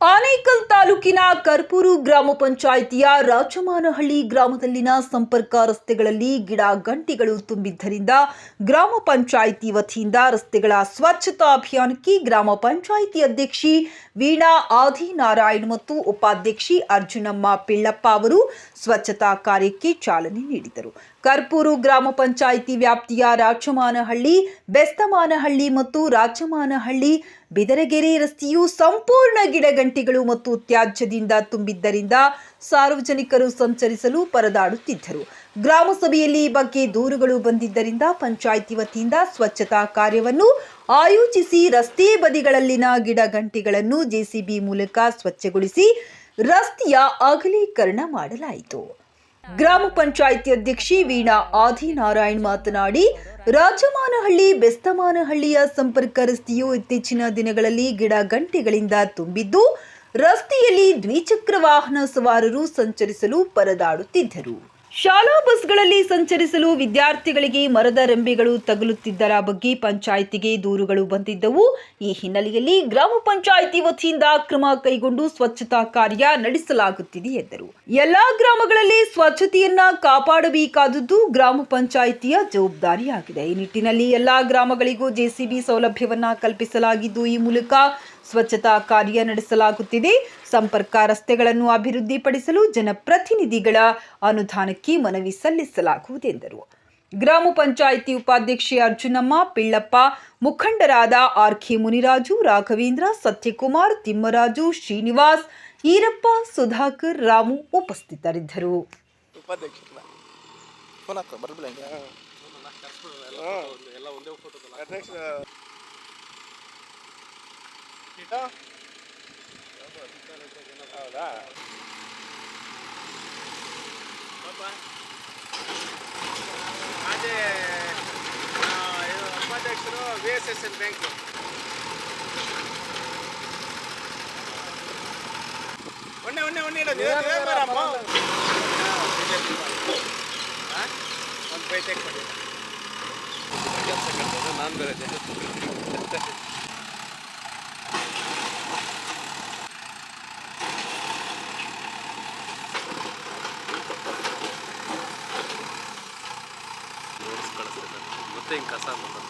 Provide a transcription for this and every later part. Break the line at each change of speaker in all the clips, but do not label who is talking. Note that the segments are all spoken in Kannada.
ಆನೇಕಲ್ ತಾಲೂಕಿನ ಕರ್ಪೂರು ಗ್ರಾಮ ಪಂಚಾಯಿತಿಯ ರಾಜಮಾನಹಳ್ಳಿ ಗ್ರಾಮದಲ್ಲಿನ ಸಂಪರ್ಕ ರಸ್ತೆಗಳಲ್ಲಿ ಗಿಡ ಗಂಟಿಗಳು ತುಂಬಿದ್ದರಿಂದ ಗ್ರಾಮ ಪಂಚಾಯಿತಿ ವತಿಯಿಂದ ರಸ್ತೆಗಳ ಸ್ವಚ್ಛತಾ ಅಭಿಯಾನಕ್ಕೆ ಗ್ರಾಮ ಪಂಚಾಯಿತಿ ಅಧ್ಯಕ್ಷಿ ವೀಣಾ ಆದಿನಾರಾಯಣ್ ಮತ್ತು ಉಪಾಧ್ಯಕ್ಷಿ ಅರ್ಜುನಮ್ಮ ಪಿಳ್ಳಪ್ಪ ಅವರು ಸ್ವಚ್ಛತಾ ಕಾರ್ಯಕ್ಕೆ ಚಾಲನೆ ನೀಡಿದರು. ಕರ್ಪೂರು ಗ್ರಾಮ ಪಂಚಾಯಿತಿ ವ್ಯಾಪ್ತಿಯ ರಾಚಮಾನಹಳ್ಳಿ ಬೆಸ್ತಮಾನಹಳ್ಳಿ ಮತ್ತು ರಾಚಮಾನಹಳ್ಳಿ ಬಿದರಗೆರೆ ರಸ್ತೆಯು ಸಂಪೂರ್ಣ ಗಿಡಗಂಟಿಗಳು ಮತ್ತು ತ್ಯಾಜ್ಯದಿಂದ ತುಂಬಿದ್ದರಿಂದ ಸಾರ್ವಜನಿಕರು ಸಂಚರಿಸಲು ಪರದಾಡುತ್ತಿದ್ದರು. ಗ್ರಾಮಸಭೆಯಲ್ಲಿ ಈ ಬಗ್ಗೆ ದೂರುಗಳು ಬಂದಿದ್ದರಿಂದ ಪಂಚಾಯಿತಿ ವತಿಯಿಂದ ಸ್ವಚ್ಛತಾ ಕಾರ್ಯವನ್ನು ಆಯೋಜಿಸಿ ರಸ್ತೆ ಬದಿಗಳಲ್ಲಿನ ಗಿಡಗಂಟಿಗಳನ್ನು ಜೆಸಿಬಿ ಮೂಲಕ ಸ್ವಚ್ಛಗೊಳಿಸಿ ರಸ್ತೆಯ ಅಗಲೀಕರಣ ಮಾಡಲಾಯಿತು. ಗ್ರಾಮ ಪಂಚಾಯಿತಿ ಅಧ್ಯಕ್ಷೆ ವೀಣಾ ಆದಿನಾರಾಯಣ್ ಮಾತನಾಡಿ, ರಾಜಮಾನಹಳ್ಳಿ, ಬೆಸ್ತಮಾನಹಳ್ಳಿಯ ಸಂಪರ್ಕ ರಸ್ತೆಯು ಇತ್ತೀಚಿನ ದಿನಗಳಲ್ಲಿ ಗಿಡ ಗಂಟೆಗಳಿಂದ ತುಂಬಿದ್ದು, ರಸ್ತೆಯಲ್ಲಿ ದ್ವಿಚಕ್ರ ವಾಹನ ಸವಾರರು ಸಂಚರಿಸಲು ಪರದಾಡುತ್ತಿದ್ದರು. ಶಾಲಾ ಬಸ್ಗಳಲ್ಲಿ ಸಂಚರಿಸಲು ವಿದ್ಯಾರ್ಥಿಗಳಿಗೆ ಮರದ ರೆಂಬೆಗಳು ತಗುಲುತ್ತಿದ್ದರ ಬಗ್ಗೆ ಪಂಚಾಯಿತಿಗೆ ದೂರುಗಳು ಬಂದಿದ್ದವು. ಈ ಹಿನ್ನೆಲೆಯಲ್ಲಿ ಗ್ರಾಮ ಪಂಚಾಯಿತಿ ವತಿಯಿಂದ ಕ್ರಮ ಕೈಗೊಂಡು ಸ್ವಚ್ಛತಾ ಕಾರ್ಯ ನಡೆಸಲಾಗುತ್ತಿದೆ ಎಂದರು. ಎಲ್ಲಾ ಗ್ರಾಮಗಳಲ್ಲಿ ಸ್ವಚ್ಛತೆಯನ್ನ ಕಾಪಾಡಬೇಕಾದದ್ದು ಗ್ರಾಮ ಪಂಚಾಯಿತಿಯ ಜವಾಬ್ದಾರಿಯಾಗಿದೆ. ಈ ನಿಟ್ಟಿನಲ್ಲಿ ಎಲ್ಲಾ ಗ್ರಾಮಗಳಿಗೂ ಜೆಸಿಬಿ ಸೌಲಭ್ಯವನ್ನ ಕಲ್ಪಿಸಲಾಗಿದ್ದು ಈ ಮೂಲಕ ಸ್ವಚ್ಛತಾ ಕಾರ್ಯ ನಡೆಸಲಾಗುತ್ತಿದೆ. ಸಂಪರ್ಕ ರಸ್ತೆಗಳನ್ನು ಅಭಿವೃದ್ಧಿಪಡಿಸಲು ಜನಪ್ರತಿನಿಧಿಗಳ ಅನುದಾನಕ್ಕೆ ಮನವಿ ಸಲ್ಲಿಸಲಾಗುವುದೆಂದರು ಗ್ರಾಮ ಪಂಚಾಯಿತಿ ಉಪಾಧ್ಯಕ್ಷೆ ಅರ್ಜುನಮ್ಮ ಪಿಳ್ಳಪ್ಪ ಮುಖಂಡರಾದ ಆರ್ ಕೆ ಮುನಿರಾಜು ರಾಘವೇಂದ್ರ ಸತ್ಯಕುಮಾರ್ ತಿಮ್ಮರಾಜು ಶ್ರೀನಿವಾಸ್ ಈರಪ್ಪ ಸುಧಾಕರ್ ರಾಮು ಉಪಸ್ಥಿತರಿದ್ದರು.
ಅಧ್ಯಕ್ಷ ಹೌದಾ? ಅದೇ ಇದು ಉಪಾಧ್ಯಕ್ಷರು V S S L bank ಒಣ್ಣೆ ಒಣ್ಣೆ ಒಣ್ಣೆ ಇಡೋದು ಬರಮ್ಮ. ಒಂದು ಪೈಸೆ ಮಾಡಿ ಕೆಲಸ ನಾನು ಬೇರೆ
点下
3と。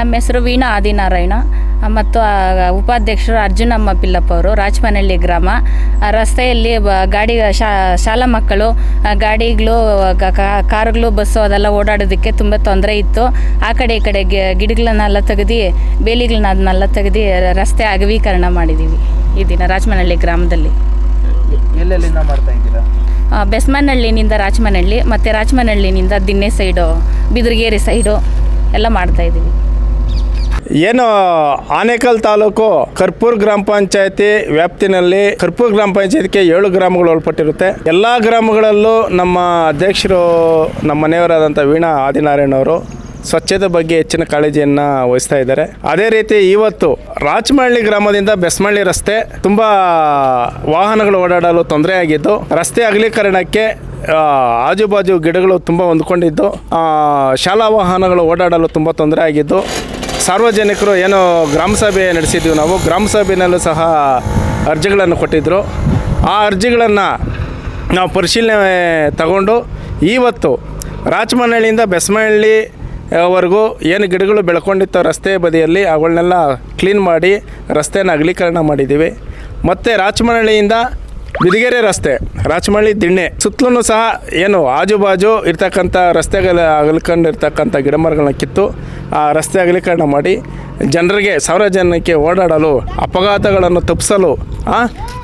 ನಮ್ಮ ಹೆಸರು ವೀಣಾ ಆದಿನಾರಾಯಣ. ಮತ್ತು ಉಪಾಧ್ಯಕ್ಷರು ಅರ್ಜುನಮ್ಮ ಪಿಲ್ಲಪ್ಪ ಅವರು ರಾಜಮನಹಳ್ಳಿ ಗ್ರಾಮ. ರಸ್ತೆಯಲ್ಲಿ ಬ- ಗಾಡಿ ಶಾ ಶಾಲಾ ಮಕ್ಕಳು ಗಾಡಿಗಳು ಕಾರುಗಳು ಬಸ್ಸು ಅದೆಲ್ಲ ಓಡಾಡೋದಕ್ಕೆ ತುಂಬ ತೊಂದರೆ ಇತ್ತು. ಆ ಕಡೆ ಈ ಕಡೆ ಗಿಡಗಳನ್ನೆಲ್ಲ ತೆಗೆದು ಬೇಲಿಗಳನ್ನ ಅದನ್ನೆಲ್ಲ ತೆಗೆದು ರಸ್ತೆ ಅಗವೀಕರಣ ಮಾಡಿದ್ದೀವಿ ಈ ದಿನ ರಾಜಮನಹಳ್ಳಿ ಗ್ರಾಮದಲ್ಲಿ. ಬೆಸ್ಮನಹಳ್ಳಿನಿಂದ ರಾಜಮನಹಳ್ಳಿ ಮತ್ತು ರಾಜಮನಹಳ್ಳಿನಿಂದ ದಿನ್ನೆ ಸೈಡು ಬಿದಿರ್ಗೇರಿ ಸೈಡು ಎಲ್ಲ ಮಾಡ್ತಾಯಿದ್ದೀವಿ
ಏನು ಆನೇಕಲ್ ತಾಲೂಕು ಕರ್ಪೂರ್ ಗ್ರಾಮ ಪಂಚಾಯತಿ ವ್ಯಾಪ್ತಿನಲ್ಲಿ ಕರ್ಪೂರ್ ಗ್ರಾಮ ಪಂಚಾಯತಿಗೆ ಏಳು ಗ್ರಾಮಗಳು ಒಳಪಟ್ಟಿರುತ್ತೆ. ಎಲ್ಲ ಗ್ರಾಮಗಳಲ್ಲೂ ನಮ್ಮ ಅಧ್ಯಕ್ಷರು ನಮ್ಮ ಮನೆಯವರಾದಂಥ ವೀಣಾ ಆದಿನಾರಾಯಣ ಅವರು ಸ್ವಚ್ಛತೆ ಬಗ್ಗೆ ಹೆಚ್ಚಿನ ಕಾಳಜಿಯನ್ನು ವಹಿಸ್ತಾ ಇದ್ದಾರೆ. ಅದೇ ರೀತಿ ಇವತ್ತು ರಾಜ್ಮಳ್ಳಿ ಗ್ರಾಮದಿಂದ ಬೆಸ್ಮಳ್ಳಿ ರಸ್ತೆ ತುಂಬ ವಾಹನಗಳು ಓಡಾಡಲು ತೊಂದರೆ ಆಗಿದ್ದು, ರಸ್ತೆ ಅಗಲೀಕರಣಕ್ಕೆ ಆಜು ಆಜುಬಾಜು ಗಿಡಗಳು ತುಂಬ ಹೊಂದ್ಕೊಂಡಿದ್ದು ಶಾಲಾ ವಾಹನಗಳು ಓಡಾಡಲು ತುಂಬ ತೊಂದರೆ ಆಗಿದ್ದು ಸಾರ್ವಜನಿಕರು ಏನು ಗ್ರಾಮ ಸಭೆ ನಡೆಸಿದ್ವಿ ನಾವು. ಗ್ರಾಮ ಸಭೆಯಲ್ಲೂ ಸಹ ಅರ್ಜಿಗಳನ್ನು ಕೊಟ್ಟಿದ್ದರು ಆ ಅರ್ಜಿಗಳನ್ನು ನಾವು ಪರಿಶೀಲನೆ ತಗೊಂಡು ಇವತ್ತು ರಾಜಮನಹಳ್ಳಿಯಿಂದ ಬೆಸ್ಮಹಳ್ಳಿ ವರೆಗೂ ಏನು ಗಿಡಗಳು ಬೆಳ್ಕೊಂಡಿತ್ತು ರಸ್ತೆ ಬದಿಯಲ್ಲಿ ಅವುಗಳನ್ನೆಲ್ಲ ಕ್ಲೀನ್ ಮಾಡಿ ರಸ್ತೆನ ಅಗಲೀಕರಣ ಮಾಡಿದ್ದೀವಿ. ಮತ್ತು ರಾಚಮನಹಳ್ಳಿಯಿಂದ ಬಿದಿಗೆರೆ ರಸ್ತೆ ರಾಚಮಹಳ್ಳಿ ದಿಣ್ಣೆ, ಸುತ್ತಲೂ ಸಹ ಏನು ಆಜುಬಾಜು ಇರ್ತಕ್ಕಂಥ ರಸ್ತೆಗಳ ಅಗಲ್ಕೊಂಡಿರ್ತಕ್ಕಂಥ ಗಿಡ ಮರಗಳನ್ನ ಕಿತ್ತು ಆ, ರಸ್ತೆ ಅಗಲೀಕರಣ ಮಾಡಿ ಜನರಿಗೆ ಸಾರ್ವಜನಿಕಕ್ಕೆ ಓಡಾಡಲು, ಅಪಘಾತಗಳನ್ನು ತಪ್ಪಿಸಲು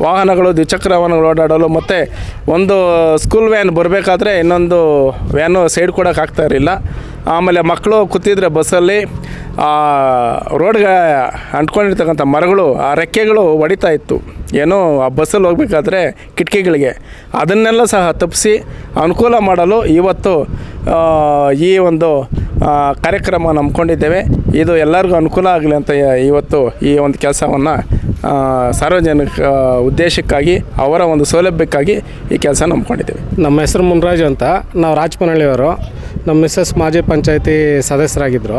ವಾಹನಗಳು, ದ್ವಿಚಕ್ರ ವಾಹನಗಳು ಓಡಾಡಲು ಮತ್ತು ಒಂದು ಸ್ಕೂಲ್ ವ್ಯಾನ್ ಬರಬೇಕಾದ್ರೆ ಇನ್ನೊಂದು ವ್ಯಾನು ಸೈಡ್ ಕೊಡೋಕೆ ಆಗ್ತಾ ಇರಲಿಲ್ಲ. ಆಮೇಲೆ ಮಕ್ಕಳು ಕೂತಿದ್ರೆ ಬಸ್ಸಲ್ಲಿ ರೋಡ್ಗೆ ಅಂಟ್ಕೊಂಡಿರ್ತಕ್ಕಂಥ ಮರಗಳು, ಆ ರೆಕ್ಕೆಗಳು ಹೊಡಿತಾ ಇತ್ತು. ಏನೋ ಆ ಬಸ್ಸಲ್ಲಿ ಹೋಗಬೇಕಾದ್ರೆ ಕಿಟಕಿಗಳಿಗೆ. ಅದನ್ನೆಲ್ಲ ಸಹ ತಪ್ಪಿಸಿ ಅನುಕೂಲ ಮಾಡಲು ಇವತ್ತು ಈ ಒಂದು ಕಾರ್ಯಕ್ರಮ ನಂಬ್ಕೊಂಡಿದ್ದೇವೆ. ಇದು ಎಲ್ಲರಿಗೂ ಅನುಕೂಲ ಆಗಲಿ ಅಂತ ಇವತ್ತು ಈ ಒಂದು ಕೆಲಸವನ್ನು ಸಾರ್ವಜನಿಕ ಉದ್ದೇಶಕ್ಕಾಗಿ, ಅವರ ಒಂದು ಸೌಲಭ್ಯಕ್ಕಾಗಿ ಈ ಕೆಲಸ ನಂಬ್ಕೊಂಡಿದ್ದೇವೆ.
ನಮ್ಮ ಹೆಸರು ಮುನ್ರಾಜು ಅಂತ. ನಾವು ರಾಜಪನಹಳ್ಳಿಯವರು ನಮ್ಮ ಮಿಸ್ಸಸ್ ಮಾಜಿ ಪಂಚಾಯತಿ ಸದಸ್ಯರಾಗಿದ್ದರು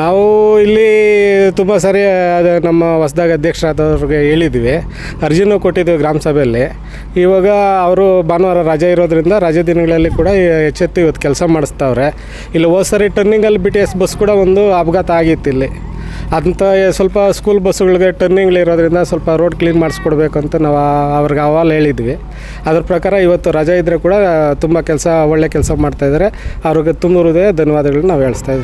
ನಾವು ಇಲ್ಲಿ ತುಂಬ ಸರಿ, ಅದು ನಮ್ಮ ಹೊಸ್ದಾಗ ಅಧ್ಯಕ್ಷರಾದವ್ರಿಗೆ ಹೇಳಿದ್ವಿ. ಅರ್ಜಿನೂ ಕೊಟ್ಟಿದ್ವಿ ಗ್ರಾಮ ಸಭೆಯಲ್ಲಿ. ಇವಾಗ ಅವರು ಭಾನುವಾರ ರಜೆ ಇರೋದ್ರಿಂದ ರಜೆ ದಿನಗಳಲ್ಲಿ ಕೂಡ ಎಚ್ಚೆತ್ತು ಇವತ್ತು ಕೆಲಸ ಮಾಡಿಸ್ತಾವ್ರೆ. ಇಲ್ಲಿ ಹೋದ ಸರಿ ಟರ್ನಿಂಗಲ್ಲಿ ಬಿ ಟಿ ಎಸ್ ಬಸ್ ಕೂಡ ಒಂದು ಅಪಘಾತ ಆಗಿತ್ತು ಇಲ್ಲಿ. ಅಂತ ಸ್ವಲ್ಪ ಸ್ಕೂಲ್ ಬಸ್ಸುಗಳಿಗೆ ಟರ್ನಿಂಗ್ಗಳಿರೋದ್ರಿಂದ ಸ್ವಲ್ಪ ರೋಡ್ ಕ್ಲೀನ್ ಮಾಡಿಸ್ಕೊಡ್ಬೇಕು ಅಂತ ನಾವು ಅವ್ರಿಗೆ ಅವಾಲ್ ಹೇಳಿದ್ವಿ. ಅದ್ರ ಪ್ರಕಾರ ಇವತ್ತು ರಜೆ ಇದ್ದರೆ ಕೂಡ ತುಂಬ ಕೆಲಸ, ಒಳ್ಳೆ ಕೆಲಸ ಮಾಡ್ತಾಯಿದ್ದಾರೆ ಅವ್ರಿಗೆ ತುಂಬ ಹೃದಯ ಧನ್ಯವಾದಗಳನ್ನ ನಾವು ಹೇಳಿಸ್ತಾ